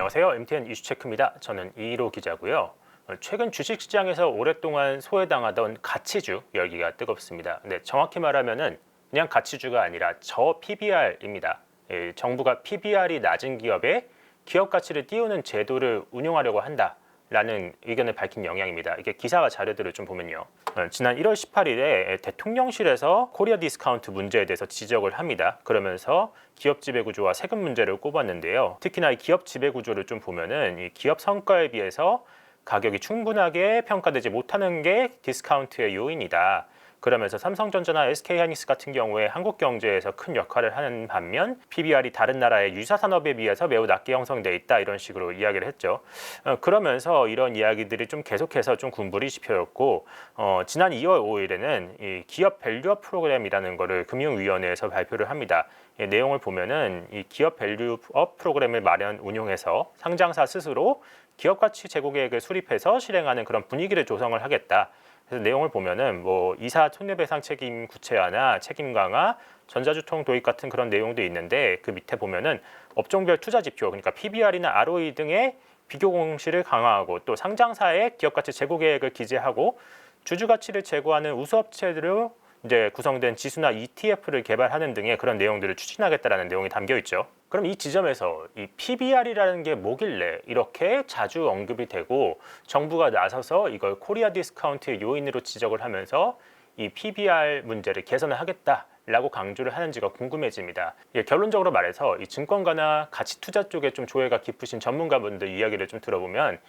안녕하세요. MTN 이슈체크입니다. 저는 이로 기자고요. 어, 최근 주식시장에서 오랫동안 소외당하던 가치주 열기가 뜨겁습니다. 근데 정확히 말하면은 그냥 가치주가 아니라 저 PBR입니다. 예, 정부가 PBR이 낮은 기업에 기업 가치를 띄우는 제도를 운용하려고 한다 라는 의견을 밝힌 영향입니다. 이게 기사와 자료들을 좀 보면요. 어, 지난 1월 18일에 대통령실에서 코리아 디스카운트 문제에 대해서 지적을 합니다. 그러면서 기업 지배 구조와 세금 문제를 꼽았는데요. 특히나 이 기업 지배 구조를 좀 보면은 이 기업 성과에 비해서 가격이 충분하게 평가되지 못하는 게 디스카운트의 요인이다. 그러면서 삼성전자나 SK하이닉스 같은 경우에 한국 경제에서 큰 역할을 하는 반면 PBR이 다른 나라의 유사 산업에 비해서 매우 낮게 형성돼 있다 이런 식으로 이야기를 했죠. 어, 그러면서 이런 이야기들이 좀 계속해서 좀 군불이 짚혀졌고 어, 지난 2월 5일에는 이 기업 밸류업 프로그램이라는 거를 금융위원회에서 발표를 합니다. 이 내용을 보면은 이 기업 밸류업 프로그램을 마련 운용해서 상장사 스스로 기업 가치 제고 계획을 수립해서 실행하는 그런 분위기를 조성을 하겠다. 그래서 내용을 보면은 뭐 이사 손해배상 책임 구체화나 책임 강화, 전자주통 도입 같은 그런 내용도 있는데 그 밑에 보면은 업종별 투자 지표 그러니까 PBR이나 ROE 등의 비교 공시를 강화하고 또 상장사의 기업 가치 제고 계획을 기재하고 주주 가치를 제고하는 우수업체들로 이제 구성된 지수나 ETF를 개발하는 등의 그런 내용들을 추진하겠다라는 내용이 담겨 있죠. 그럼 이 지점에서 이 PBR이라는 게 뭐길래 이렇게 자주 언급이 되고 정부가 나서서 이걸 코리아 디스카운트의 요인으로 지적을 하면서 이 PBR 문제를 개선을 하겠다라고 강조를 하는지가 궁금해집니다. 이게 결론적으로 말해서 이 증권가나 가치 투자 쪽에 좀 조예가 깊으신 전문가분들 이야기를 좀 들어보면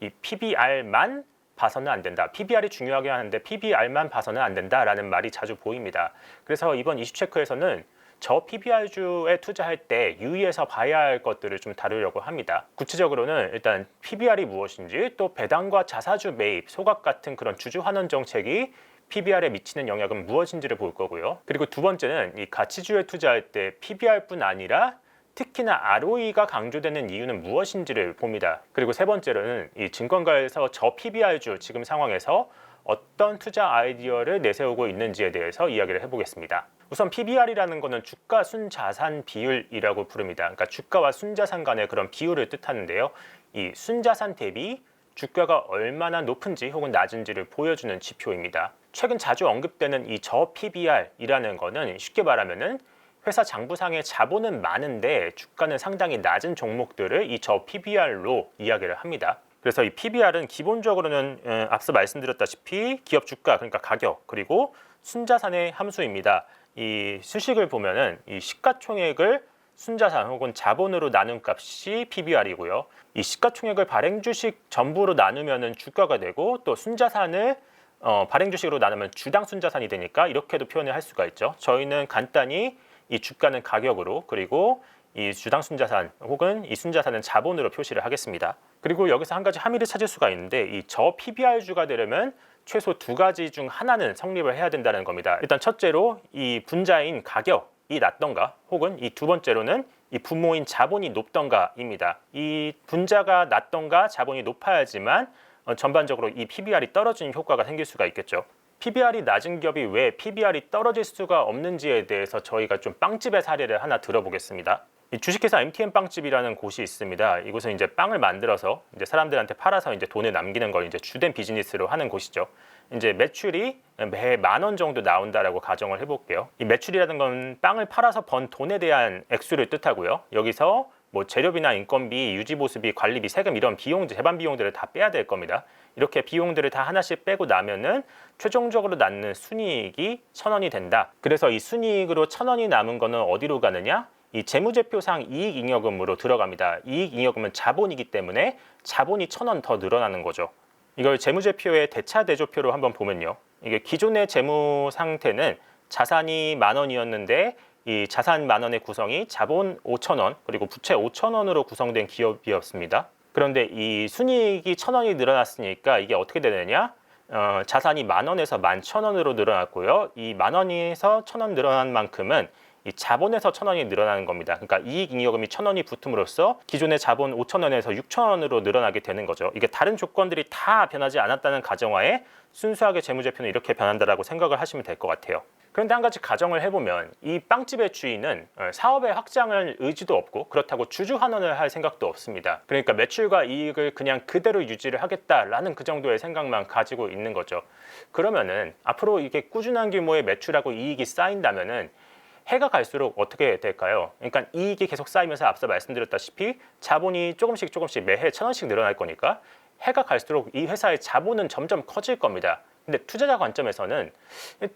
이 PBR만 봐서는 안 된다. PBR이 중요하게 하는데 PBR만 봐서는 안 된다라는 말이 자주 보입니다. 그래서 이번 이슈체크에서는 저 PBR주에 투자할 때 유의해서 봐야 할 것들을 좀 다루려고 합니다. 구체적으로는 일단 PBR이 무엇인지 또 배당과 자사주 매입, 소각 같은 그런 주주 환원 정책이 PBR에 미치는 영향은 무엇인지를 볼 거고요. 그리고 두 번째는 이 가치주에 투자할 때 PBR뿐 아니라 특히나 ROE가 강조되는 이유는 무엇인지를 봅니다. 그리고 세 번째로는 이 증권가에서 저 PBR주 지금 상황에서 어떤 투자 아이디어를 내세우고 있는지에 대해서 이야기를 해보겠습니다. 우선 PBR이라는 것은 주가 순자산 비율이라고 부릅니다. 그러니까 주가와 순자산 간의 그런 비율을 뜻하는데요. 이 순자산 대비 주가가 얼마나 높은지 혹은 낮은지를 보여주는 지표입니다. 최근 자주 언급되는 이 저 PBR이라는 것은 쉽게 말하면은 회사 장부상의 자본은 많은데 주가는 상당히 낮은 종목들을 이 저 PBR로 이야기를 합니다. 그래서 이 PBR은 기본적으로는 어, 앞서 말씀드렸다시피 기업 주가 그러니까 가격 그리고 순자산의 함수입니다. 이 수식을 보면은 이 시가총액을 순자산 혹은 자본으로 나눈 값이 PBR이고요. 이 시가총액을 발행 주식 전부로 나누면은 주가가 되고 또 순자산을 어, 발행 주식으로 나누면 주당 순자산이 되니까 이렇게도 표현을 할 수가 있죠. 저희는 간단히 이 주가는 가격으로 그리고 이 주당 순자산 혹은 이 순자산은 자본으로 표시를 하겠습니다. 그리고 여기서 한 가지 함의를 찾을 수가 있는데 이 저 PBR주가 되려면 최소 두 가지 중 하나는 성립을 해야 된다는 겁니다. 일단 첫째로 이 분자인 가격이 낮던가 혹은 이 두 번째로는 이 부모인 자본이 높던가입니다. 이 분자가 낮던가 자본이 높아야지만 어, 전반적으로 이 PBR이 떨어지는 효과가 생길 수가 있겠죠. PBR이 낮은 기업이 왜 PBR이 떨어질 수가 없는지에 대해서 저희가 좀 빵집의 사례를 하나 들어보겠습니다. 이 주식회사 MTN 빵집이라는 곳이 있습니다. 이곳은 이제 빵을 만들어서 이제 사람들한테 팔아서 이제 돈을 남기는 걸 이제 주된 비즈니스로 하는 곳이죠. 이제 매출이 매 만 원 정도 나온다라고 가정을 해볼게요. 이 매출이라는 건 빵을 팔아서 번 돈에 대한 액수를 뜻하고요. 여기서 뭐 재료비나 인건비, 유지보수비, 관리비, 세금 이런 비용, 재반 비용들을 다 빼야 될 겁니다. 이렇게 비용들을 다 하나씩 빼고 나면은 최종적으로 남는 순이익이 천 원이 된다. 그래서 이 순이익으로 천 원이 남은 거는 어디로 가느냐? 이 재무제표상 이익잉여금으로 들어갑니다. 이익잉여금은 자본이기 때문에 자본이 천 원 더 늘어나는 거죠. 이걸 재무제표의 대차대조표로 한번 보면요. 이게 기존의 재무 상태는 자산이 만 원이었는데 이 자산 만 원의 구성이 자본 5천 원 그리고 부채 5천 원으로 구성된 기업이었습니다. 그런데 이 순이익이 천 원이 늘어났으니까 이게 어떻게 되느냐? 어, 자산이 만 원에서 만 천 원으로 늘어났고요. 이 만 원에서 천 원 늘어난 만큼은 이 자본에서 천 원이 늘어나는 겁니다. 그러니까 이익 잉여금이 천 원이 붙음으로써 기존의 자본 오천 원에서 육천 원으로 늘어나게 되는 거죠. 이게 다른 조건들이 다 변하지 않았다는 가정하에 순수하게 재무제표는 이렇게 변한다라고 생각을 하시면 될 것 같아요. 그런데 한 가지 가정을 해보면 이 빵집의 주인은 어, 사업의 확장을 의지도 없고 그렇다고 주주 환원을 할 생각도 없습니다. 그러니까 매출과 이익을 그냥 그대로 유지를 하겠다라는 그 정도의 생각만 가지고 있는 거죠. 그러면은 앞으로 이게 꾸준한 규모의 매출하고 이익이 쌓인다면은 해가 갈수록 어떻게 될까요? 그러니까 이익이 계속 쌓이면서 앞서 말씀드렸다시피 자본이 조금씩 조금씩 매해 천 원씩 늘어날 거니까 해가 갈수록 이 회사의 자본은 점점 커질 겁니다. 근데 투자자 관점에서는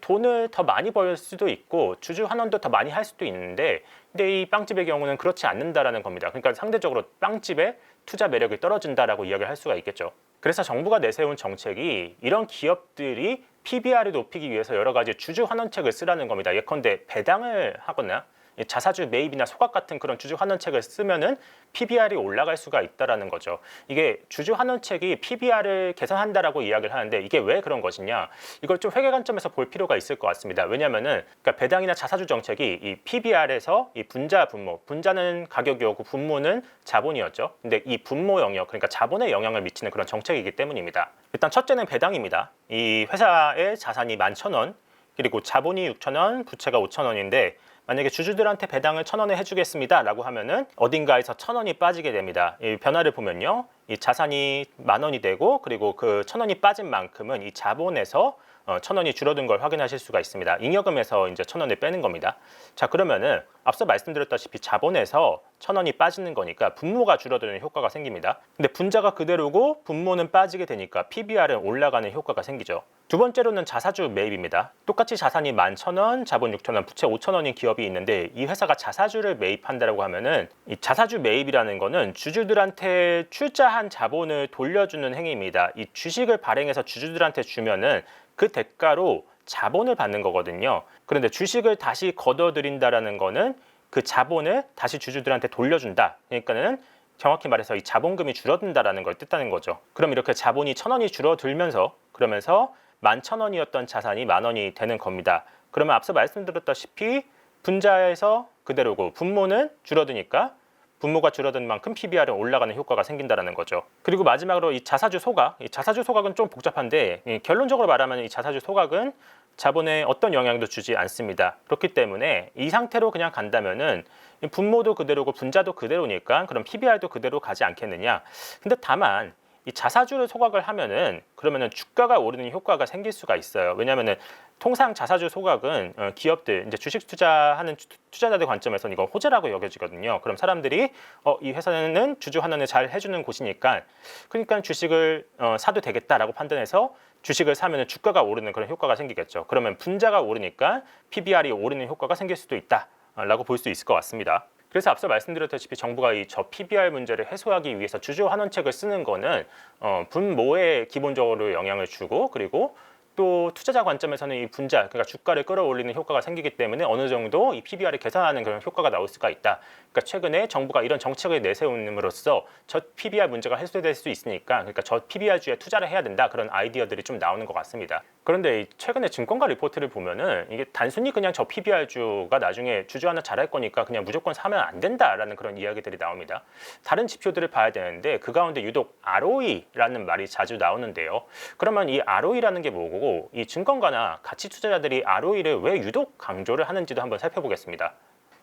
돈을 더 많이 벌 수도 있고 주주 환원도 더 많이 할 수도 있는데 근데 이 빵집의 경우는 그렇지 않는다라는 겁니다. 그러니까 상대적으로 빵집의 투자 매력이 떨어진다라고 이야기를 할 수가 있겠죠. 그래서 정부가 내세운 정책이 이런 기업들이 PBR을 높이기 위해서 여러 가지 주주 환원책을 쓰라는 겁니다. 예컨대 배당을 하거나 자사주 매입이나 소각 같은 그런 주주 환원책을 쓰면은 PBR이 올라갈 수가 있다라는 거죠. 이게 주주 환원책이 PBR을 개선한다라고 이야기를 하는데 이게 왜 그런 것이냐? 이걸 좀 회계 관점에서 볼 필요가 있을 것 같습니다. 왜냐하면은 그러니까 배당이나 자사주 정책이 이 PBR에서 이 분자 분모, 분자는 가격이었고 분모는 자본이었죠. 근데 이 분모 영역, 그러니까 자본에 영향을 미치는 그런 정책이기 때문입니다. 일단 첫째는 배당입니다. 이 회사의 자산이 만천 원, 그리고 자본이 6천 원, 부채가 5천 원인데 만약에 주주들한테 배당을 천 원에 해주겠습니다라고 하면은 어딘가에서 천 원이 빠지게 됩니다. 이 변화를 보면요, 이 자산이 만 원이 되고 그리고 그 천 원이 빠진 만큼은 이 자본에서 어, 천 원이 줄어든 걸 확인하실 수가 있습니다. 잉여금에서 이제 천 원을 빼는 겁니다. 자 그러면은 앞서 말씀드렸다시피 자본에서 천 원이 빠지는 거니까 분모가 줄어드는 효과가 생깁니다. 근데 분자가 그대로고 분모는 빠지게 되니까 PBR은 올라가는 효과가 생기죠. 두 번째로는 자사주 매입입니다. 똑같이 자산이 만 천 원, 자본 육천 원, 부채 오천 원인 기업이 있는데 이 회사가 자사주를 매입한다라고 하면은 이 자사주 매입이라는 거는 주주들한테 출자한 자본을 돌려주는 행위입니다. 이 주식을 발행해서 주주들한테 주면은 그 대가로 자본을 받는 거거든요. 그런데 주식을 다시 걷어들인다라는 거는 그 자본을 다시 주주들한테 돌려준다. 그러니까는 정확히 말해서 이 자본금이 줄어든다라는 걸 뜻하는 거죠. 그럼 이렇게 자본이 천 원이 줄어들면서 그러면서 만 천 원이었던 자산이 만 원이 되는 겁니다. 그러면 앞서 말씀드렸다시피 분자에서 그대로고 분모는 줄어드니까 분모가 줄어든 만큼 PBR은 올라가는 효과가 생긴다라는 거죠. 그리고 마지막으로 이 자사주 소각, 이 자사주 소각은 좀 복잡한데 이 결론적으로 말하면 이 자사주 소각은 자본에 어떤 영향도 주지 않습니다. 그렇기 때문에 이 상태로 그냥 간다면은 이 분모도 그대로고 분자도 그대로니까 그럼 PBR도 그대로 가지 않겠느냐. 근데 다만 이 자사주를 소각을 하면은 그러면은 주가가 오르는 효과가 생길 수가 있어요. 왜냐하면은 통상 자사주 소각은 어, 기업들 이제 주식 투자하는 투- 투자자들 관점에서는 이건 호재라고 여겨지거든요. 그럼 사람들이 어, 이 회사는 주주 환원을 잘 해주는 곳이니까 그러니까 주식을 어, 사도 되겠다라고 판단해서 주식을 사면은 주가가 오르는 그런 효과가 생기겠죠. 그러면 분자가 오르니까 PBR이 오르는 효과가 생길 수도 있다라고 볼 수 있을 것 같습니다. 그래서 앞서 말씀드렸다시피 정부가 이 저 PBR 문제를 해소하기 위해서 주주 환원책을 쓰는 거는 어, 분모에 기본적으로 영향을 주고 그리고 또 투자자 관점에서는 이 분자 그러니까 주가를 끌어올리는 효과가 생기기 때문에 어느 정도 이 PBR을 개선하는 그런 효과가 나올 수가 있다. 그러니까 최근에 정부가 이런 정책을 내세움으로써 저 PBR 문제가 해소될 수 있으니까 그러니까 저 PBR주에 투자를 해야 된다 그런 아이디어들이 좀 나오는 것 같습니다. 그런데 이 최근에 증권가 리포트를 보면은 이게 단순히 그냥 저 PBR주가 나중에 주주 하나 잘할 거니까 그냥 무조건 사면 안 된다라는 그런 이야기들이 나옵니다. 다른 지표들을 봐야 되는데 그 가운데 유독 ROE라는 말이 자주 나오는데요. 그러면 이 ROE라는 게 뭐고 이 증권가나 가치 투자자들이 ROE를 왜 유독 강조를 하는지도 한번 살펴보겠습니다.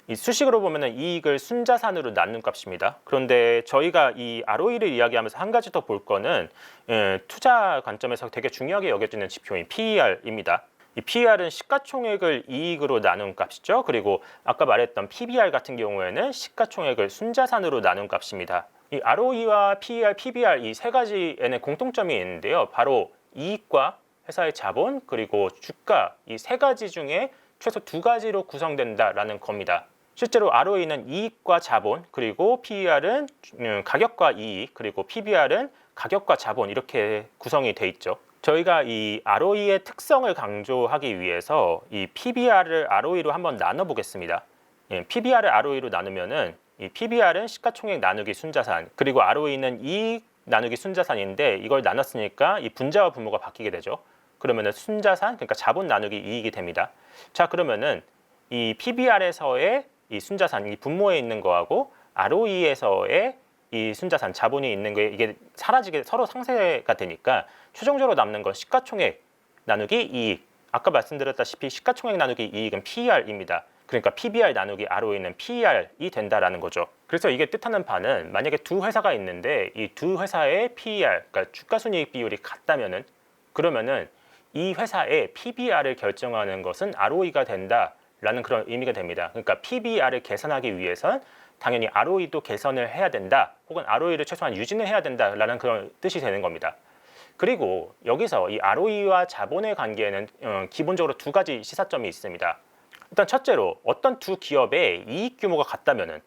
이 수식으로 보면은 이익을 순자산으로 낳는 값입니다. 그런데 저희가 이 ROE를 이야기하면서 한 가지 더 볼 거는 예, 투자 관점에서 되게 중요하게 여겨지는 지표인 PER입니다. 이 PER은 시가총액을 이익으로 나눈 값이죠. 그리고 아까 말했던 PBR 같은 경우에는 시가총액을 순자산으로 나눈 값입니다. 이 ROE와 PER, PBR 이 세 가지에는 공통점이 있는데요. 바로 이익과 회사의 자본 그리고 주가 이 세 가지 중에 최소 두 가지로 구성된다라는 겁니다. 실제로 ROE는 이익과 자본 그리고 PER은 음, 가격과 이익 그리고 PBR은 가격과 자본 이렇게 구성이 돼 있죠. 저희가 이 ROE의 특성을 강조하기 위해서 이 PBR을 ROE로 한번 나눠 보겠습니다. 예, PBR을 ROE로 나누면은 이 PBR은 시가총액 나누기 순자산 그리고 ROE는 이익 나누기 순자산인데 이걸 나눴으니까 이 분자와 분모가 바뀌게 되죠. 그러면은 순자산 그러니까 자본 나누기 이익이 됩니다. 자 그러면은 이 PBR에서의 이 순자산, 이 분모에 있는 거하고 ROE에서의 이 순자산 자본이 있는 게 이게 사라지게 서로 상쇄가 되니까 최종적으로 남는 건 시가총액 나누기 이익. 아까 말씀드렸다시피 시가총액 나누기 이익은 PER입니다. 그러니까 PBR 나누기 ROE는 PER이 된다라는 거죠. 그래서 이게 뜻하는 바는 만약에 두 회사가 있는데 이 두 회사의 PER, 그러니까 주가순이익 비율이 같다면은 그러면은 이 회사의 PBR을 결정하는 것은 ROE가 된다라는 그런 의미가 됩니다. 그러니까 PBR을 계산하기 위해선 당연히 ROE도 개선을 해야 된다, 혹은 ROE를 최소한 유지는 해야 된다라는 그런 뜻이 되는 겁니다. 그리고 여기서 이 ROE와 자본의 관계에는 어, 기본적으로 두 가지 시사점이 있습니다. 일단 첫째로 어떤 두 기업의 이익 규모가 같다면은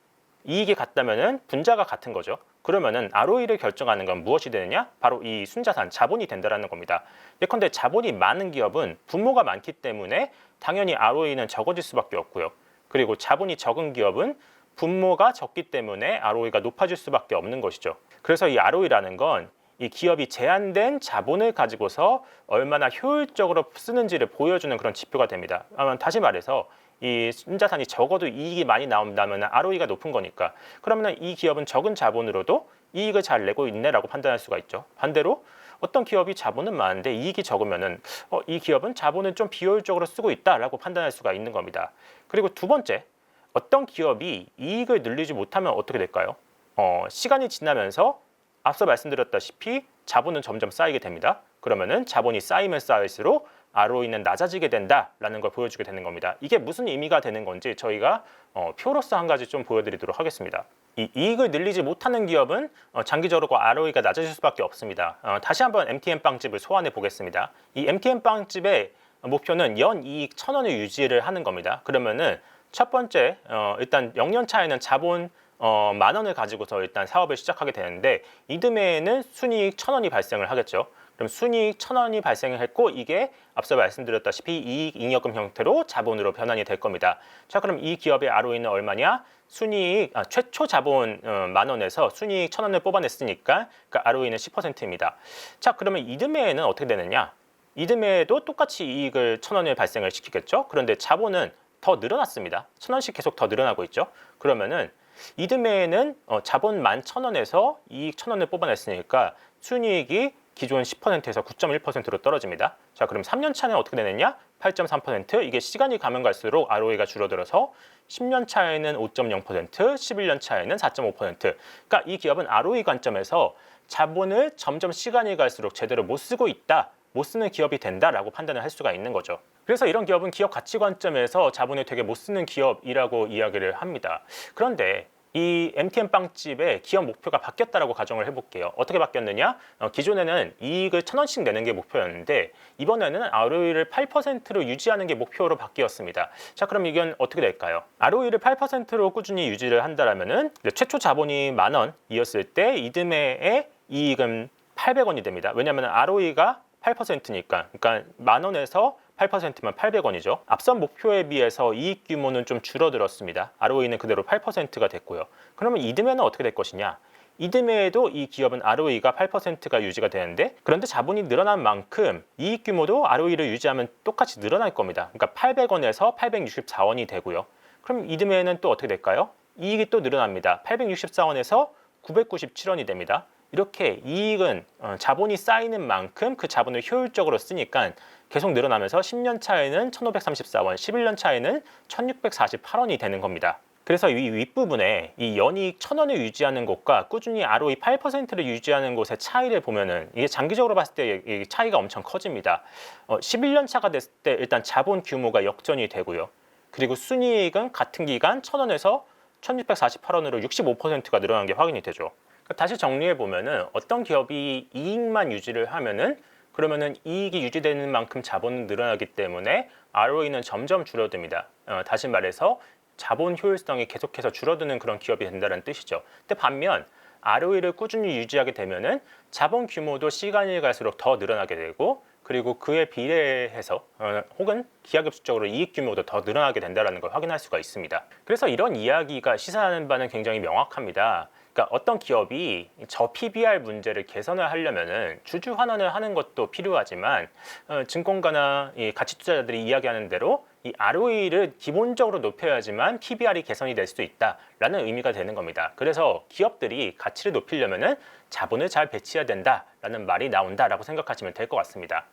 이익이 같다면은 분자가 같은 거죠. 그러면은 ROE를 결정하는 건 무엇이 되느냐? 바로 이 순자산 자본이 된다라는 겁니다. 예컨대 자본이 많은 기업은 분모가 많기 때문에 당연히 ROE는 적어질 수밖에 없고요. 그리고 자본이 적은 기업은 분모가 적기 때문에 ROE가 높아질 수밖에 없는 것이죠. 그래서 이 ROE라는 건 이 기업이 제한된 자본을 가지고서 얼마나 효율적으로 쓰는지를 보여주는 그런 지표가 됩니다. 다시 말해서 이 순자산이 적어도 이익이 많이 나온다면 ROE가 높은 거니까 그러면 이 기업은 적은 자본으로도 이익을 잘 내고 있네라고 판단할 수가 있죠. 반대로 어떤 기업이 자본은 많은데 이익이 적으면은 어, 이 기업은 자본을 좀 비효율적으로 쓰고 있다라고 판단할 수가 있는 겁니다. 그리고 두 번째 어떤 기업이 이익을 늘리지 못하면 어떻게 될까요? 어, 시간이 지나면서 앞서 말씀드렸다시피 자본은 점점 쌓이게 됩니다. 그러면은 자본이 쌓이면 쌓일수록 ROE는 낮아지게 된다라는 걸 보여주게 되는 겁니다. 이게 무슨 의미가 되는 건지 저희가 어, 표로서 한 가지 좀 보여드리도록 하겠습니다. 이 이익을 늘리지 못하는 기업은 어, 장기적으로 ROE가 낮아질 수밖에 없습니다. 어, 다시 한번 MTN 빵집을 소환해 보겠습니다. 이 MTN 빵집의 목표는 연 이익 천 원을 유지를 하는 겁니다. 그러면은 첫 번째 어, 일단 0년 차에는 자본 어, 만 원을 가지고서 일단 사업을 시작하게 되는데 이듬해에는 순이익 천 원이 발생을 하겠죠. 그럼 순이익 천 원이 발생했고 이게 앞서 말씀드렸다시피 이익 잉여금 형태로 자본으로 변환이 될 겁니다. 자 그럼 이 기업의 ROE는 얼마냐? 순이익 아, 최초 자본 어, 만 원에서 순이익 천 원을 뽑아냈으니까 그 ROE는 10%입니다. 자 그러면 이듬해에는 어떻게 되느냐? 이듬해에도 똑같이 이익을 천 원을 발생을 시키겠죠. 그런데 자본은 더 늘어났습니다. 천 원씩 계속 더 늘어나고 있죠. 그러면은 이듬해에는 어, 자본 만 천 원에서 이익 천 원을 뽑아냈으니까 순이익이 기존 10%에서 9.1%로 떨어집니다. 자, 그럼 3년 차는 어떻게 되느냐? 8.3% 이게 시간이 가면 갈수록 ROE가 줄어들어서 10년 차에는 5.0%, 11년 차에는 4.5%. 그러니까 이 기업은 ROE 관점에서 자본을 점점 시간이 갈수록 제대로 못 쓰고 있다. 못 쓰는 기업이 된다라고 판단을 할 수가 있는 거죠. 그래서 이런 기업은 기업 가치 관점에서 자본을 되게 못 쓰는 기업이라고 이야기를 합니다. 그런데 이 MTN 빵집의 기업 목표가 바뀌었다라고 가정을 해볼게요. 어떻게 바뀌었느냐? 어, 기존에는 이익을 천 원씩 내는 게 목표였는데 이번에는 ROE를 8%로 유지하는 게 목표로 바뀌었습니다. 자, 그럼 이건 어떻게 될까요? ROE를 8%로 꾸준히 유지를 한다라면은 최초 자본이 만 원이었을 때 이듬해의 이익은 800원이 됩니다. 왜냐하면 ROE가 8%니까 그러니까 만 원에서 8%면 800원이죠. 앞선 목표에 비해서 이익 규모는 좀 줄어들었습니다. ROE는 그대로 8%가 됐고요. 그러면 이듬해는 어떻게 될 것이냐? 이듬해에도 이 기업은 ROE가 8%가 유지가 되는데 그런데 자본이 늘어난 만큼 이익 규모도 ROE를 유지하면 똑같이 늘어날 겁니다. 그러니까 800원에서 864원이 되고요. 그럼 이듬해에는 또 어떻게 될까요? 이익이 또 늘어납니다. 864원에서 997원이 됩니다. 이렇게 이익은 어, 자본이 쌓이는 만큼 그 자본을 효율적으로 쓰니까 계속 늘어나면서 10년 차에는 1,534원, 11년 차에는 1,648원이 되는 겁니다. 그래서 이 윗부분에 이 연이익 1,000원을 유지하는 곳과 꾸준히 ROE 8%를 유지하는 곳의 차이를 보면은 이게 장기적으로 봤을 때 차이가 엄청 커집니다. 어, 11년 차가 됐을 때 일단 자본 규모가 역전이 되고요. 그리고 순이익은 같은 기간 1,000원에서 1,648원으로 65%가 늘어난 게 확인이 되죠. 다시 정리해 보면은 어떤 기업이 이익만 유지를 하면은 그러면은 이익이 유지되는 만큼 자본은 늘어나기 때문에 ROE는 점점 줄어듭니다. 어, 다시 말해서 자본 효율성이 계속해서 줄어드는 그런 기업이 된다는 뜻이죠. 근데 반면 ROE를 꾸준히 유지하게 되면은 자본 규모도 시간이 갈수록 더 늘어나게 되고 그리고 그에 비례해서 어, 혹은 기하급수적으로 이익 규모도 더 늘어나게 된다는 걸 확인할 수가 있습니다. 그래서 이런 이야기가 시사하는 바는 굉장히 명확합니다. 그러니까 어떤 기업이 저 PBR 문제를 개선을 하려면은 주주 환원을 하는 것도 필요하지만 어, 증권가나 이 가치 투자자들이 이야기하는 대로 이 ROE를 기본적으로 높여야지만 PBR이 개선이 될수 있다라는 의미가 되는 겁니다. 그래서 기업들이 가치를 높이려면은 자본을 잘 배치해야 된다라는 말이 나온다라고 생각하시면 될 것 같습니다.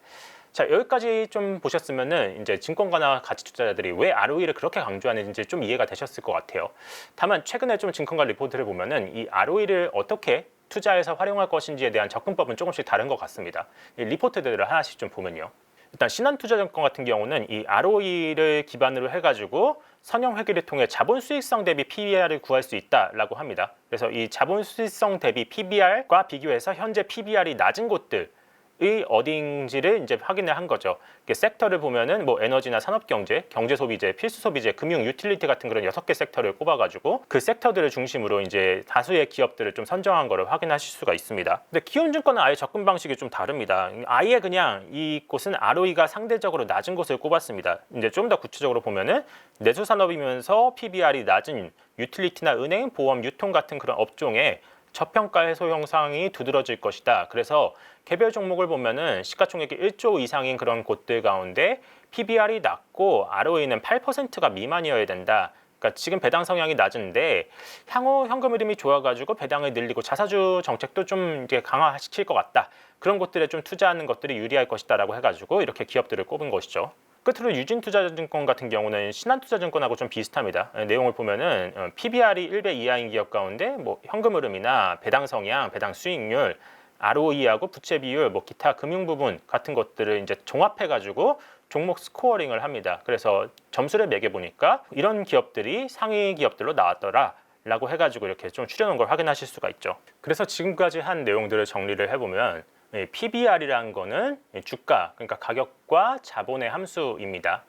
자 여기까지 좀 보셨으면은 이제 증권가나 가치 투자자들이 왜 ROE를 그렇게 강조하는지 좀 이해가 되셨을 것 같아요. 다만 최근에 좀 증권가 리포트를 보면은 이 ROE를 어떻게 투자에서 활용할 것인지에 대한 접근법은 조금씩 다른 것 같습니다. 이 리포트들을 하나씩 좀 보면요. 일단 신한투자증권 같은 경우는 이 ROE를 기반으로 해가지고 선형 회계를 통해 자본 수익성 대비 PBR을 구할 수 있다라고 합니다. 그래서 이 자본 수익성 대비 PBR과 비교해서 현재 PBR이 낮은 곳들 의 어딘지를 이제 확인을 한 거죠. 섹터를 보면은 뭐 에너지나 산업 경제, 경제 소비재, 필수 소비재, 금융, 유틸리티 같은 그런 여섯 개 섹터를 꼽아 가지고 그 섹터들을 중심으로 이제 다수의 기업들을 좀 선정한 거를 확인하실 수가 있습니다. 근데 기혼증권은 아예 접근 방식이 좀 다릅니다. 아예 그냥 이곳은 ROE가 상대적으로 낮은 곳을 꼽았습니다. 이제 좀 더 구체적으로 보면은 내수 산업이면서 PBR이 낮은 유틸리티나 은행, 보험, 유통 같은 그런 업종에 저평가 해소 형상이 두드러질 것이다. 그래서 개별 종목을 보면은 시가총액이 1조 이상인 그런 곳들 가운데 PBR이 낮고 ROE는 8%가 미만이어야 된다. 그러니까 지금 배당 성향이 낮은데 향후 현금 흐름이 좋아가지고 배당을 늘리고 자사주 정책도 좀 이제 강화시킬 것 같다. 그런 곳들에 좀 투자하는 것들이 유리할 것이다라고 해가지고 이렇게 기업들을 꼽은 것이죠. 끝으로 유진투자증권 같은 경우는 신한투자증권하고 좀 비슷합니다. 예, 내용을 보면은 어, PBR이 1배 이하인 기업 가운데 뭐 현금 흐름이나 배당 성향, 배당 수익률, ROE하고 부채 비율, 뭐 기타 금융 부분 같은 것들을 이제 종합해 가지고 종목 스코어링을 합니다. 그래서 점수를 매겨 보니까 이런 기업들이 상위 기업들로 나왔더라. 라고 해가지고 이렇게 좀 추려놓은 걸 확인하실 수가 있죠. 그래서 지금까지 한 내용들을 정리를 해보면 PBR이라는 거는 주가, 그러니까 가격과 자본의 함수입니다.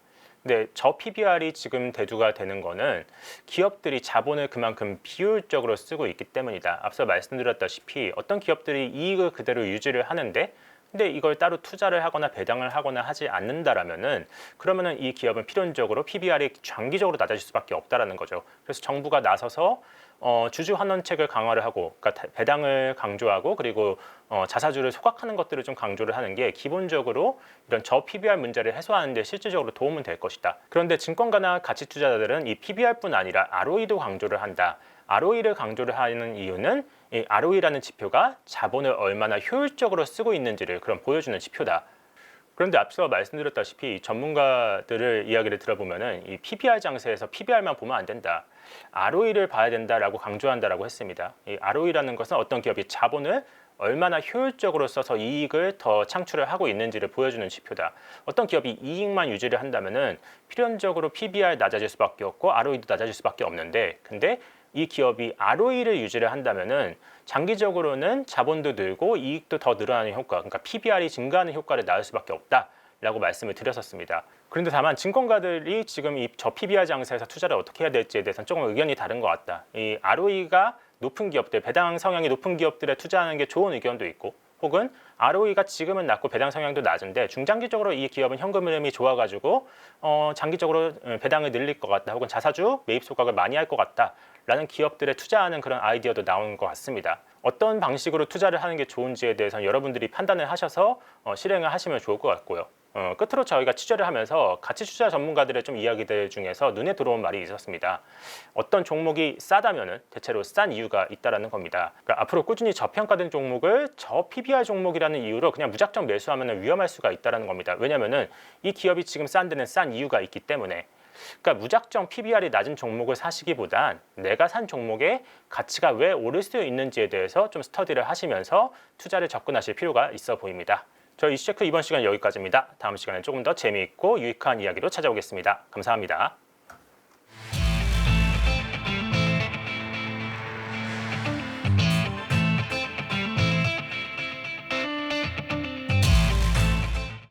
근데 저 PBR이 지금 대두가 되는 거는 기업들이 자본을 그만큼 비효율적으로 쓰고 있기 때문이다. 앞서 말씀드렸다시피 어떤 기업들이 이익을 그대로 유지를 하는데 근데 이걸 따로 투자를 하거나 배당을 하거나 하지 않는다라면은 그러면은 이 기업은 필연적으로 PBR이 장기적으로 낮아질 수밖에 없다라는 거죠. 그래서 정부가 나서서 어, 주주 환원책을 강화를 하고, 그러니까 배당을 강조하고 그리고 어, 자사주를 소각하는 것들을 좀 강조를 하는 게 기본적으로 이런 저 PBR 문제를 해소하는 데 실질적으로 도움은 될 것이다. 그런데 증권가나 가치 투자자들은 이 PBR뿐 아니라 ROE도 강조를 한다. ROE를 강조를 하는 이유는 이 ROE라는 지표가 자본을 얼마나 효율적으로 쓰고 있는지를 그럼 보여주는 지표다. 그런데 앞서 말씀드렸다시피 전문가들을 이야기를 들어보면은 이 PBR 장세에서 PBR만 보면 안 된다. ROE를 봐야 된다라고 강조한다라고 했습니다. 이 ROE라는 것은 어떤 기업이 자본을 얼마나 효율적으로 써서 이익을 더 창출을 하고 있는지를 보여주는 지표다. 어떤 기업이 이익만 유지를 한다면은 필연적으로 PBR 낮아질 수밖에 없고 ROE도 낮아질 수밖에 없는데 근데 이 기업이 ROE를 유지를 한다면은 장기적으로는 자본도 늘고 이익도 더 늘어나는 효과, 그러니까 PBR이 증가하는 효과를 낳을 수밖에 없다라고 말씀을 드렸었습니다. 그런데 다만 증권가들이 지금 이 저 PBR 장세에서 투자를 어떻게 해야 될지에 대해서는 조금 의견이 다른 것 같다. 이 ROE가 높은 기업들, 배당 성향이 높은 기업들에 투자하는 게 좋은 의견도 있고 혹은 ROE가 지금은 낮고 배당 성향도 낮은데 중장기적으로 이 기업은 현금 흐름이 좋아가지고 어, 장기적으로 배당을 늘릴 것 같다 혹은 자사주 매입 소각을 많이 할 것 같다 라는 기업들에 투자하는 그런 아이디어도 나오는 것 같습니다. 어떤 방식으로 투자를 하는 게 좋은지에 대해서는 여러분들이 판단을 하셔서 어, 실행을 하시면 좋을 것 같고요. 어, 끝으로 저희가 취재를 하면서 가치 투자 전문가들의 좀 이야기들 중에서 눈에 들어온 말이 있었습니다. 어떤 종목이 싸다면은 대체로 싼 이유가 있다라는 겁니다. 그러니까 앞으로 꾸준히 저평가된 종목을 저 PBR 종목이라는 이유로 그냥 무작정 매수하면 위험할 수가 있다라는 겁니다. 왜냐하면은 이 기업이 지금 싼 데는 싼 이유가 있기 때문에. 그러니까 무작정 PBR이 낮은 종목을 사시기보단 내가 산 종목의 가치가 왜 오를 수 있는지에 대해서 좀 스터디를 하시면서 투자를 접근하실 필요가 있어 보입니다. 저희 이슈체크 이번 시간 여기까지입니다. 다음 시간에 조금 더 재미있고 유익한 이야기로 찾아오겠습니다. 감사합니다.